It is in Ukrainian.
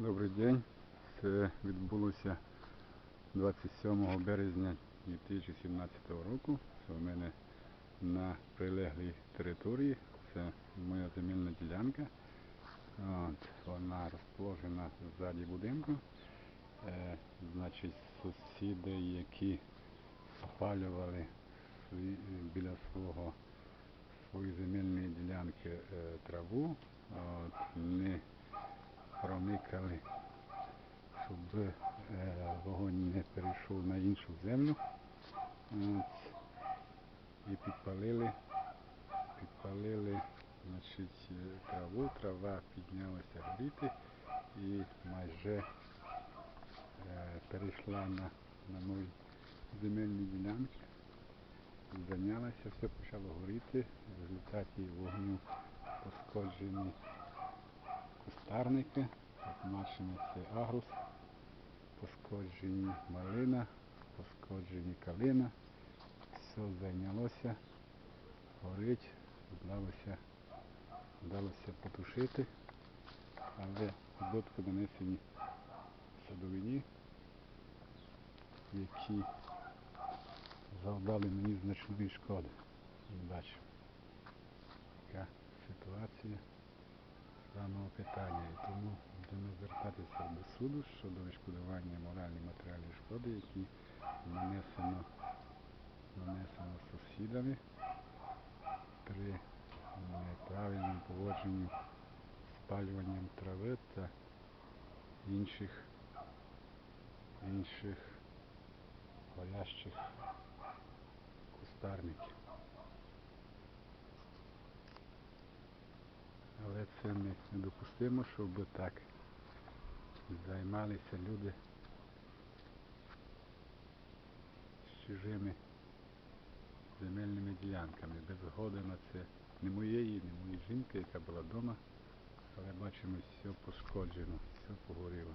Добрий день. Це відбулося 27 березня 2017 року. Це у мене на прилеглій території. Це моя земельна ділянка. От, вона розположена ззаді будинку. Е, значить, сусіди, які спалювали біля свого свої земельні ділянки е, траву, от, не проникали, щоб е, вогонь не перейшов на іншу землю. От, і підпалили, підпалили значить, е, траву, трава піднялася горіти і майже е, перейшла на, на мої земельні ділянки. Зайнялася, все почало горіти. В результаті вогню пошкоджені кустарники, позначені це агрус, пошкоджені малина, пошкоджені калина. Все зайнялося, горить, вдалося, вдалося потушити, але збитки нанесені садовині, які завдали мені значної шкоди. Бачимо. Така ситуація з даного питання. Суду щодо відшкодування моральної матеріальної шкоди, які нанесено, нанесено сусідами при неправильному поводженні спалюванням трави та інших інших горящих кустарників. Але це не- недопустимо, щоб так займалися люди з чужими земельними ділянками. Без згоди на це не моєї, не моєї жінки, яка була вдома. Але бачимо, все пошкоджено, все погоріло.